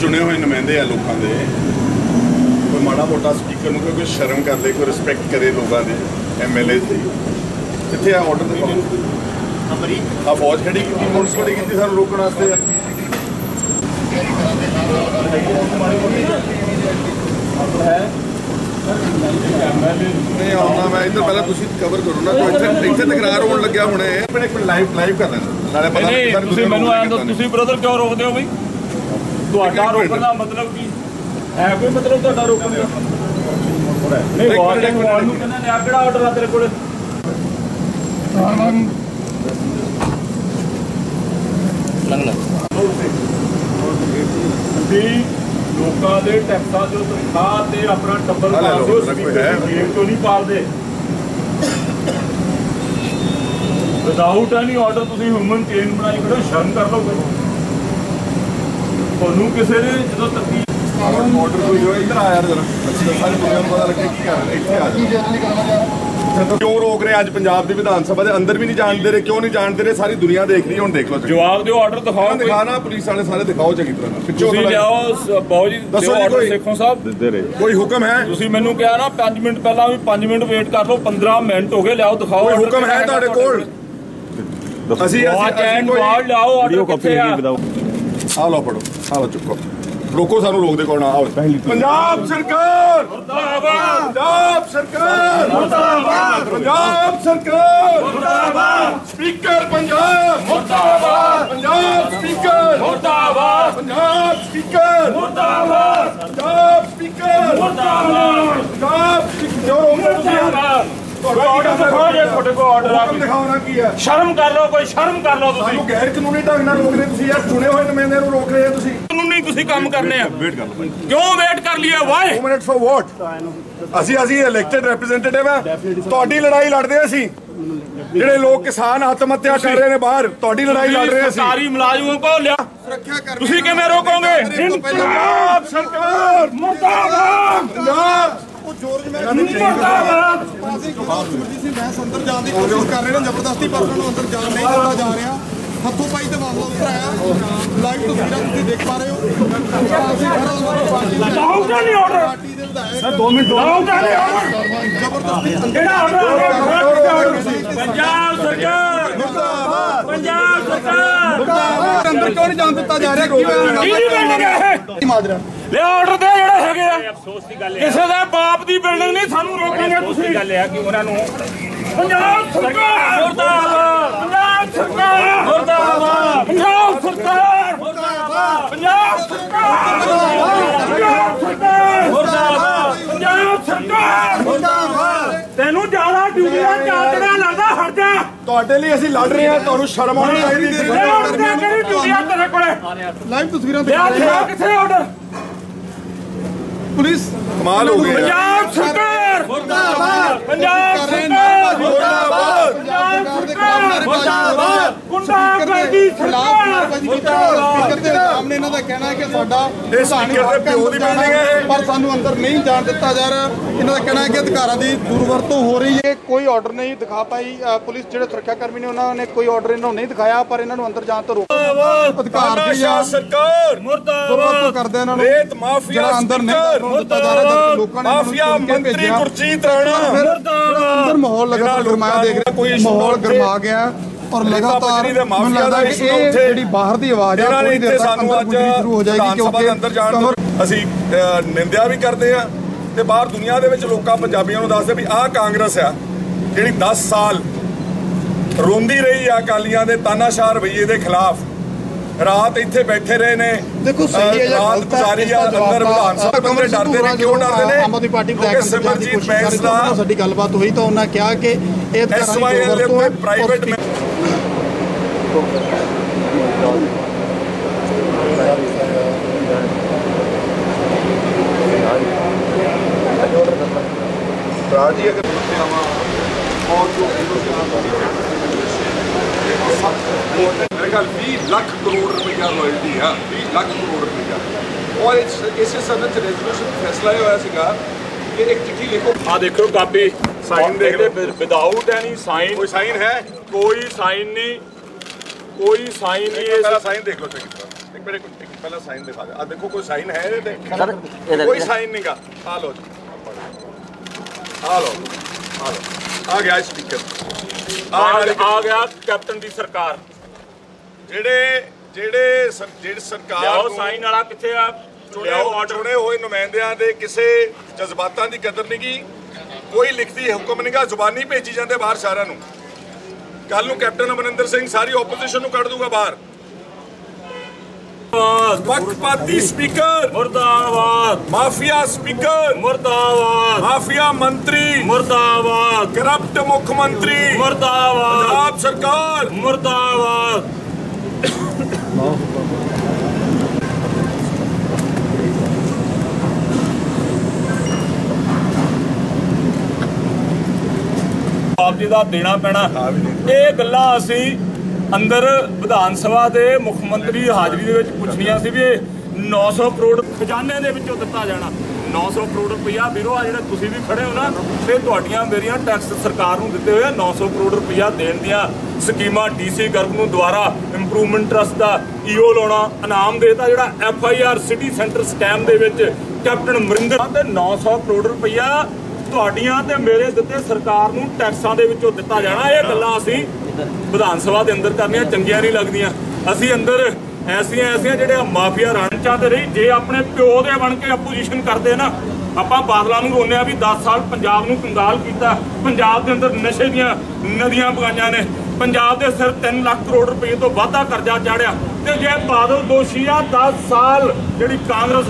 ਚੁਣੇ ਹੋਏ ਨੁਮਾਇੰਦੇ ਆ ਲੋਕਾਂ ਦੇ। ਕੋਈ ਮਾੜਾ ਮੋਟਾ ਸਪੀਕਰ ਨੂੰ ਕੋਈ ਸ਼ਰਮ ਕਰ ਲੇ ਕੋਈ ਰਿਸਪੈਕਟ ਕਰੇ ਲੋਕਾਂ ਦੀ ਐਮਐਲਏ ਦੀ। ਕਿੱਥੇ ਆ ਆਰਡਰ ਦੇ ਅਮਰੀਕ। ਆ ਫੌਜ ਖੜੀ ਕੀਤੀ ਪੁਲਿਸ ਖੜੀ ਕੀਤੀ ਸਾਨੂੰ ਰੋਕਣ ਵਾਸਤੇ। ਨਹੀਂ ਆਉਣਾ ਮੈਂ। ਇੱਧਰ ਪਹਿਲਾਂ ਤੁਸੀਂ ਕਵਰ ਕਰੋ ਨਾ ਕੋਈ ਇੱਥੇ ਇੱਥੇ ਤਕਰਾਰ ਹੋਣ ਲੱਗਿਆ ਹੁਣੇ ਇੱਕ ਮਿੰਟ ਲਾਈਵ ਲਾਈਵ ਕਰ ਲੈਣਾ ਨਾਲੇ ਪਤਾ ਨਹੀਂ ਤੁਸੀਂ ਮੈਨੂੰ ਦੱਸੋ ਤੁਸੀਂ ਬ੍ਰਦਰ ਕਿਉਂ ਰੋਕਦੇ ਹੋ ਬਈ? ਤੁਹਾਡਾ ਰੋਕਣ ਦਾ ਮਤਲਬ ਕੀ? ਹੈ ਕੋਈ ਮਤਲਬ ਤੁਹਾਡਾ ਰੋਕਣ ਦਾ? ਨਹੀਂ ਮਿੰਟ, ਨੂੰ ਕਹਿੰਦੇ ਨੇ ਆ ਕਿਹੜਾ ਆਰਡਰ ਆ ਤੇਰੇ ਕੋਲੇ? ਤੁਸੀਂ ਲੋਕਾਂ ਦੇ ਟੈਕਸਾਂ ਚੋਂ ਤਨਖਾਹ ਤੇ ਆਪਣਾ ਟੱਬਰ ਪਾਲਦੇ ਹੋ। ਹੈ। ਜੇਬ ਤੋਂ ਨਹੀਂ ਪਾਲਦੇ। ਵਿਦਆਊਟ ਐਨੀ ਆਰਡਰ ਤੁਸੀਂ ਹਿਊਮਨ ਚੇਨ ਬਣਾਈ ਖੜੋ ਸ਼ਰਮ ਕਰ ਲਓ ਕੋਈ ਤੁਹਾਨੂੰ ਕਿਸੇ ਨੇ ਜਦੋਂ ਤੱਕੀ ਆਰਡਰ ਕੋਈ ਹੋਇਆ ਇੱਧਰ ਆ ਯਾਰ ਜਰਾ। ਅੱਛਾ ਸਾਰੇ ਦੁਨੀਆ ਨੂੰ ਪਤਾ ਲੱਗੇ ਕੀ ਕਰ ਰਹੇ ਇੱਥੇ ਆ ਜਾ। ਕਿਉਂ ਰੋਕ ਰਹੇ ਅੱਜ ਪੰਜਾਬ ਦੀ ਵਿਧਾਨ ਸਭਾ ਦੇ? ਅੰਦਰ ਵੀ ਨਹੀਂ ਜਾਣ ਦੇ ਰਹੇ ਕਿਉਂ ਨਹੀਂ ਜਾਣ ਦੇ ਰਹੇ? ਸਾਰੀ ਦੁਨੀਆ ਦੇਖ ਰਹੀ ਹੁਣ ਦੇਖ ਲਓ। ਜਵਾਬ ਦਿਓ ਆਰਡਰ ਦਿਖਾਓ ਕੋਈ। ਦਿਖਾਣਾ ਪੁਲਿਸ ਵਾਲੇ ਸਾਰੇ ਦਿਖਾਓ ਚੰਗੀ ਤਰ੍ਹਾਂ ਪਿੱਛੋਂ ਤੁਸੀਂ। ਲਿਆਓ ਬਾਊ ਜੀ ਦੱਸੋ ਦਿਓ ਜੀ ਆਰਡਰ ਕੋਈ। ਸੇਖੋਂ ਸਾਹਿਬ। ਕੋਈ ਹੁਕਮ ਹੈ? ਤੁਸੀਂ ਮੈਨੂੰ ਕਿਹਾ ਨਾ 5 ਮਿੰਟ ਪਹਿਲਾਂ ਵੀ 5 ਮਿੰਟ ਵੇਟ ਕਰ ਲਓ 15 ਮਿੰਟ ਹੋ ਗਏ ਲਿਆਓ ਦਿਖਾਓ ਕੋਈ ਹੁਕਮ ਹੈ ਤੁਹਾਡੇ ਕੋਲ? ਅਸੀਂ ਅਸੀਂ ਕੋਈ ਲਿਆਓ ਆਰਡਰ ਕਿੱਥੇ ਆ? ਆ ਲਓ ਪੜੋ ਆ ਲਓ ਚੁੱਕੋ। ਰੋਕੋ ਸਾਨੂੰ ਰੋਕਦੇ ਕੋਣ ਆਓ ਪੰਜਾਬ ਸਰਕਾਰ! ਮੁਰਦਾਬਾਦ ਪੰਜਾਬ ਸਰਕਾਰ! ਮੁਰਦਾਬਾਦ! ਪੰਜਾਬ ਸਰਕਾਰ! ਮੁਰਦਾਬਾਦ! ਸਪੀਕਰ ਪੰਜਾਬ! ਮੁਰਦਾਬਾਦ! ਪੰਜਾਬ ਸਪੀਕਰ! ਮੁਰਦਾਬਾਦ! ਪੰਜਾਬ ਸਪੀਕਰ! ਮੁਰਦਾਬਾਦ! ਪੰਜਾਬ ਸਪੀਕਰ! ਮੁਰਦਾਬਾਦ! ਪੰਜਾਬ ਸਪੀਕਰ! ਮੁਰਦਾਬਾਦ! ਆਰਡਰ ਦਿਖਾਓ ਜੇ ਤੁਹਾਡੇ ਕੋਲ ਆਰਡਰ ਆ ਹੁਕਮ ਦਿਖਾਉਣਾ ਕੀ ਹੈ ਸ਼ਰਮ ਕਰ ਲਓ ਕੋਈ ਸ਼ਰਮ ਕਰ ਲਓ ਤੁਸੀਂ। ਸਾਨੂੰ ਗੈਰ ਕਾਨੂੰਨੀ ਢੰਗ ਨਾਲ ਰੋਕ ਰਹੇ ਤੁਸੀਂ ਯਾਰ ਚੁਣੇ ਹੋਏ ਨੁਮਾਇੰਦੇ ਨੂੰ ਰੋਕ ਰਹੇ ਹੋ ਤੁਸੀਂ। ਕਾਨੂੰਨੀ ਤੁਸੀਂ ਕੰਮ ਕਰਨੇ ਆ। ਵੇਟ ਕਰ ਲਓ ਕਿਉਂ ਵੇਟ ਕਰ ਲਈਏ? ਵਾਏ 2 ਮਿੰਟ ਫॉर ਵਾਟ ਅਸੀਂ ਅਸੀਂ ਇਲੈਕਟਿਡ ਰਿਪਰੈਜ਼ੈਂਟੇਟਿਵ ਆ। ਤੁਹਾਡੀ ਲੜਾਈ ਲੜਦੇ ਹਾਂ ਅਸੀਂ। ਜਿਹੜੇ ਲੋਕ ਕਿਸਾਨ ਆਤਮ ਹੱਤਿਆ ਕਰ ਰਹੇ ਨੇ ਬਾਹਰ ਤੁਹਾਡੀ ਲੜਾਈ ਲੜ ਰਹੇ ਅਸੀਂ। ਸਰਕਾਰੀ ਮੁਲਾਜ਼ਮਾਂ ਕੋ ਲਿਆ। ਤੁਸੀਂ ਕਿਵੇਂ ਰੋਕੋਗੇ? ਪੰਜਾਬ ਸਰਕਾਰ ਮੁਰਦਾਬਾਦ! ਮੁਰਦਾਬਾਦ ਸੀ ਬਹਿਸ ਅੰਦਰ ਜਾਣ ਦੀ ਕੋਸ਼ਿਸ਼ ਕਰ ਰਹੇ ਨੇ ਜ਼ਬਰਦਸਤੀ ਪਰ ਉਹਨਾਂ ਨੂੰ ਅੰਦਰ ਜਾਣ ਨਹੀਂ ਦਿੱਤਾ ਜਾ ਰਿਹਾ? ਹੱਥੋਂ ਪਾਈ ਤੇ ਮਾਮਲਾ ਉਤਰਾਇਆ ਲਾਈਵ ਤਸਵੀਰਾਂ ਤੁਸੀਂ ਦੇਖ ਪਾ ਰਹੇ। ਹੋ ਅਸੀਂ ਖੜਾ ਪਾਰਟੀ ਦੇ ਲਾਉਂਗਾ ਨਹੀਂ ਆਰਡਰ ਸਰ 2 ਮਿੰਟ ਲਾਉਂਗਾ ਨਹੀਂ ਆਰਡਰ ਜ਼ਬਰਦਸਤੀ ਕਿਹੜਾ ਆਰਡਰ ਪੰਜਾਬ ਸਰਕਾਰ। ਮੁਰਦਾਬਾਦ ਪੰਜਾਬ ਸਰਕਾਰ। ਅੰਦਰ ਕਿਉਂ ਨਹੀਂ ਜਾਣ ਦਿੱਤਾ ਜਾ ਰਿਹਾ? ਕੀ ਹੋਇਆ ਕੀ ਬਿਲਡਿੰਗ ਹੈ ਇਹ? ਮਾਜਰਾ। ਲੈ ਆਰਡਰ ਦੇ ਜਿਹੜੇ ਹੈਗੇ ਆ। ਅਫਸੋਸ ਦੀ ਗੱਲ ਕਿਸੇ ਦੇ ਬਾਪ ਦੀ ਬਿਲਡਿੰਗ ਨਹੀਂ ਸਾਨੂੰ ਰੋਕਣਗੇ ਤੁਸੀਂ। ਗੱਲ ਹੈ ਕਿ ਉਹਨਾਂ ਨੂੰ ਪੰਜਾਬ ਸਰਕਾਰ! ਮੁਰਦਾਬਾਦ ਪੰਜਾਬ ਸਰਕਾਰ! ਮੁਰਦਾਬਾਦ ਪੰਜਾਬ ਸਰਕਾਰ! ਮੁਰਦਾਬਾਦ ਪੰਜਾਬ ਸਰਕਾਰ! ਪੰਜਾਬ ਸਰਕਾਰ! ਮੁਰਦਾਬਾਦ ਪੰਜਾਬ ਸਰਕਾਰ! ਮੁਰਦਾਬਾਦ ਤੈਨੂੰ ਜ਼ਿਆਦਾ ਡਿਊਟੀਆਂ ਚਾਦਰਾ ਲੱਗਦਾ ਹਟ ਜਾ। ਤੁਹਾਡੇ ਲਈ ਅਸੀਂ ਲੜ ਰਹੇ ਹਾਂ ਤੁਹਾਨੂੰ ਸ਼ਰਮ ਆਉਣੀ ਚਾਹੀਦੀ ਦੇ ਕਿਹੜੀ ਡਿਊਟੀਆਂ ਤੇਰੇ ਕੋਲੇ? ਲਾਈਵ ਤਸਵੀਰਾਂ ਹੋ। ਕਿੱਥੇ ਆਰਡਰ ਪੁਲਿਸ ਕਮਾਲ ਹੋ ਗਿਆ ਪੰਜਾਬ ਸਰਕਾਰ! ਮੁਰਦਾਬਾਦ। ਪੰਜਾਬ ਸਰਕਾਰ ਮੁਰਦਾਬਾਦ ਪੰਜਾਬ ਸਰਕਾਰ ਮੁਰਦਾਬਾਦ ਗੁੰਡਾਗਰਦੀ ਸਰਕਾਰ ਸਪੀਕਰ ਦੇ ਸਾਹਮਣੇ ਇਹਨਾਂ ਦਾ ਕਹਿਣਾ ਹੈ ਕਿ ਸਾਡਾ ਇਹ speaker ਦੇ ਪਿਓ ਦੀ building ਹੈ। ਇਹ। ਪਰ ਸਾਨੂੰ ਅੰਦਰ ਨਹੀਂ ਜਾਣ ਦਿੱਤਾ ਜਾ ਰਿਹਾ। ਇਹਨਾਂ ਦਾ ਕਹਿਣਾ ਹੈ ਕਿ ਅਧਿਕਾਰਾਂ ਦੀ ਦੁਰਵਰਤੋਂ ਹੋ ਰਹੀ ਹੈ। ਕੋਈ ਆਰਡਰ ਨਹੀਂ ਦਿਖਾ ਪਾਈ। ਅ, ਪੁਲਿਸ ਜਿਹੜੇ ਸੁਰੱਖਿਆ ਕਰਮੀ ਨੇ ਉਹਨਾਂ ਨੇ ਕੋਈ ਆਰਡਰ ਇਹਨਾਂ ਨੂੰ ਨਹੀਂ ਦਿਖਾਇਆ ਪਰ ਇਹਨਾਂ ਨੂੰ ਅੰਦਰ ਜਾਣ ਤੋਂ ਰੋਕ ਅਧਿਕਾਰ ਦੀ ਸ਼ਾਹ ਸਰਕਾਰ ਦੁਰਵਰਤੋਂ ਕਰਦੇ ਇਹਨਾਂ ਨੂੰ। ਰੇਤ ਮਾਫੀਆ ਜਿਹੜਾ ਅੰਦਰ ਨਹੀਂ ਜਾਣ ਦਿੱਤਾ ਜਾ ਰਿਹਾ ਜਦ ਲੋਕਾਂ ਨੇ ਇਹਨਾਂ ਨੂੰ ਮਾਫੀਆ ਚੁਣ ਕੇ ਮੰਤਰੀ ਭੇਜਿਆ। ਗੁਰਜੀਤ ਰਾਣਾ। ਫਿਰ ਅੰਦਰ ਮਾਹੌਲ ਲਗਾਤਾਰ ਇਹਨਾਂ ਗਰਮਾਇਆ ਦੇਖ ਲੋਕਾਂ ਰਿਹਾ। ਨੂੰ ਕੋਈ ਮਾਹੌਲ ਉੱਥੇ ਗਰਮਾ ਗਿਆ। ਔਰ ਲਗਾਤਾਰ ਮੈਨੂੰ ਲੱਗਦਾ ਕਿ ਇਹ ਜਿਹੜੀ ਬਾਹਰ ਦੀ ਆਵਾਜ਼ ਨੇ ਥੋੜੀ ਦੇਰ ਤੱਕ ਸਾਨੂੰ ਅੱਜ ਸ਼ੁਰੂ ਹੋ ਜਾਏਗੀ ਕਿਉਂਕਿ ਅੰਦਰ ਜਾਣ ਤੋਂ ਅਸੀਂ ਨਿੰਦਿਆ ਵੀ ਕਰਦੇ ਆ ਤੇ ਬਾਹਰ ਦੁਨੀਆ ਦੇ ਵਿੱਚ ਲੋਕਾਂ ਪੰਜਾਬੀਆਂ ਨੂੰ ਦੱਸਦੇ ਵੀ ਆਹ ਕਾਂਗਰਸ ਆ ਜਿਹੜੀ 10 ਸਾਲ ਰੋਂਦੀ ਰਹੀ ਆ ਅਕਾਲੀਆਂ ਦੇ ਤਾਨਾਸ਼ਾਹ ਰਵਈਏ ਦੇ ਖਿਲਾਫ। ਰਾਤ ਇੱਥੇ ਬੈਠੇ ਰਹੇ ਨੇ ਦੇਖੋ ਸਹੀ ਹੈ ਜਾਂ ਰਾਤ ਗਲਤ ਹੈ ਅੰਦਰ ਵਿਧਾਨ ਸਭਾ ਦੇ ਕਮਲ ਡਰਦੇ ਨੇ ਕਿਉਂ ਡਰਦੇ ਨੇ? ਆਮ ਆਦਮੀ ਪਾਰਟੀ ਵਿਧਾਇਕ ਸਿਮਰਜੀਤ ਬੈਂਸ ਦਾ ਸਾਡੀ ਗੱਲਬਾਤ ਹੋਈ ਤਾਂ ਉਹਨਾਂ ਕਿਹਾ ਕਿ ਇਹ ਤਰ੍ਹਾਂ ਦੀ ਹੈ ਪ੍ਰਾਈਵੇਟ ਰਾਜੀ ਅਗਰ ਆਵਾ ਔਰ ਜੋ ਮੇਰੇ ਖਿਆਲ 20 ਲੱਖ ਕਰੋੜ ਰੁਪਈਆ ਰਾਇਲਟੀ ਆ 20 ਲੱਖ ਕਰੋੜ ਰੁਪਈਆ। ਔਰ ਇਸ ਸਦਨ ਚ ਰੈਜ਼ੋਲੂਸ਼ਨ ਫੈਸਲਾ ਹੋਇਆ ਸੀਗਾ ਕਿ ਇੱਕ ਚਿੱਠੀ ਲਿਖੋ। ਆ ਦੇਖੋ ਕਾਪੀ Sign ਦੇਖ ਲਓ। ਵਿਦਆਊਟ ਐਨੀ ਸਾਈਨ ਕੋਈ ਸਾਈਨ ਹੈ? ਕੋਈ ਸਾਈਨ ਨਹੀਂ। ਕੋਈ ਸਾਈਨ ਨਹੀਂ ਪਹਿਲਾਂ ਇਸ ਸਾਈਨ ਦੇਖ ਲਓ ਚੰਗੀ ਤਰ੍ਹਾਂ ਇੱਕ ਮੇਰੇ ਕੋਲ ਇੱਕ ਪਹਿਲਾਂ ਸਾਈਨ ਦਿਖਾ ਦੇ ਆ ਦੇਖੋ ਕੋਈ ਸਾਈਨ ਹੈ ਇਹਦੇ ਤੇ? ਕੋਈ ਸਾਈਨ ਨਹੀਂਗਾ ਆ ਲਓ ਜੀ। ਆ ਲਓ ਆ ਲਓ। ਆ ਗਿਆ ਸਪੀਕਰ ਆ ਆ ਗਿਆ ਕੈਪਟਨ ਦੀ ਸਰਕਾਰ। ਜਿਹੜੇ ਜਿਹੜੇ ਜਿਹੜੀ ਸਰਕਾਰ ਲਿਆਓ ਨੂੰ ਸਾਈਨ ਵਾਲਾ ਕਿੱਥੇ ਆ? ਚੁਣੇ ਲਿਆਓ ਆਰਡਰ ਚੁਣੇ ਹੋਏ ਨੁਮਾਇੰਦਿਆਂ ਦੇ ਕਿਸੇ ਜਜ਼ਬਾਤਾਂ ਦੀ ਕਦਰ ਨਹੀਂ ਕੀ ਕੋਈ ਲਿਖਤੀ ਹੁਕਮ ਨਹੀਂਗਾ ਜ਼ੁਬਾਨੀ ਭੇਜੀ ਜਾਂਦੇ ਬਾਹਰ ਸਾਰਿਆਂ ਨੂੰ। ਕੱਲ ਨੂੰ ਕੈਪਟਨ ਅਮਰਿੰਦਰ ਸਿੰਘ ਸਾਰੀ ਆਪੋਜੀਸ਼ਨ ਨੂੰ ਕੱਢ ਦੂਗਾ ਬਾਹਰ। ਪੱਖਪਾਤੀ ਸਪੀਕਰ ਮੁਰਦਾਬਾਦ। ਮਾਫੀਆ ਸਪੀਕਰ ਮੁਰਦਾਬਾਦ। ਮਾਫੀਆ ਮੰਤਰੀ। ਮੁਰਦਾਬਾਦ। ਕਰਪਟ ਮੁੱਖ ਮੰਤਰੀ। ਮੁਰਦਾਬਾਦ। ਪੰਜਾਬ ਸਰਕਾਰ। ਮੁਰਦਾਬਾਦ। ਜੀ ਦਾ ਦੇਣਾ ਪੈਣਾ। ਇਹ ਗੱਲਾਂ ਅਸੀਂ ਅੰਦਰ ਵਿਧਾਨ ਸਭਾ ਦੇ ਮੁੱਖ ਮੰਤਰੀ ਹਾਜ਼ਰੀ ਦੇ ਵਿੱਚ ਪੁੱਛਣੀਆਂ ਸੀ ਵੀ ਇਹ 900 ਕਰੋੜ ਖਜ਼ਾਨੇ ਦੇ ਵਿੱਚੋਂ ਦਿੱਤਾ ਜਾਣਾ। 900 ਕਰੋੜ ਰੁਪਇਆ ਵੀਰੋ ਆ ਜਿਹੜੇ ਤੁਸੀਂ ਵੀ ਖੜੇ ਹੋ ਨਾ ਤੇ ਤੁਹਾਡੀਆਂ ਮੇਰੀਆਂ ਟੈਕਸ ਸਰਕਾਰ ਨੂੰ ਦਿੱਤੇ ਹੋਏ ਆ। 900 ਕਰੋੜ ਰੁਪਇਆ ਦੇਣ ਦੀਆਂ ਸਕੀਮਾਂ ਡੀਸੀ ਗਰਗ ਨੂੰ ਦੁਆਰਾ ਇੰਪਰੂਵਮੈਂਟ ਟਰਸਟ ਦਾ ਈਓ ਲਾਉਣਾ ਇਨਾਮ ਦੇਤਾ ਜਿਹੜਾ F I R city centre scam ਦੇ ਵਿੱਚ ਕੈਪਟਨ ਅਮਰਿੰਦਰ ਤੇ 900 ਕਰੋੜ ਰੁਪਇਆ ਤੁਹਾਡੀਆਂ ਤੇ ਮੇਰੇ ਦਿੱਤੇ ਸਰਕਾਰ ਨੂੰ ਟੈਕਸਾਂ ਦੇ ਵਿੱਚੋਂ ਦਿੱਤਾ ਜਾਣਾ। ਇਹ ਗੱਲਾਂ ਅਸੀਂ ਵਿਧਾਨ ਸਭਾ ਦੇ ਅੰਦਰ ਕਰਨੀਆਂ, ਚੰਗੀਆਂ ਨਹੀਂ ਲੱਗਦੀਆਂ। ਅਸੀਂ ਅੰਦਰ ਐਸੀਆਂ ਐਸੀਆਂ ਜਿਹੜੇ ਮਾਫੀਆ ਰਣ ਚਾਹਦੇ ਰਹੀ ਜੇ ਆਪਣੇ ਪਿਓ ਦੇ ਬਣ ਕੇ ਆਪੋਜੀਸ਼ਨ ਕਰਦੇ ਨਾ, ਆਪਾਂ ਬਾਦਲਾਂ ਨੂੰ ਰੋਨੇ ਆ ਵੀ 10 ਸਾਲ ਪੰਜਾਬ ਨੂੰ ਕੰਗਾਲ ਕੀਤਾ। ਪੰਜਾਬ ਦੇ ਅੰਦਰ ਨਸ਼ੇ ਦੀਆਂ ਨਦੀਆਂ ਵਗਾਈਆਂ ਨੇ। ਪੰਜਾਬ ਦੇ ਸਿਰ 3 ਲੱਖ ਕਰੋੜ ਰੁਪਏ ਤੋਂ ਵਾਧਾ ਕਰਜ਼ਾ ਚਾੜਿਆ। ਤੇ ਜੇ ਬਾਦਲ ਦੋਸ਼ੀ ਆ 10 ਸਾਲ ਜਿਹੜੀ ਕਾਂਗਰਸ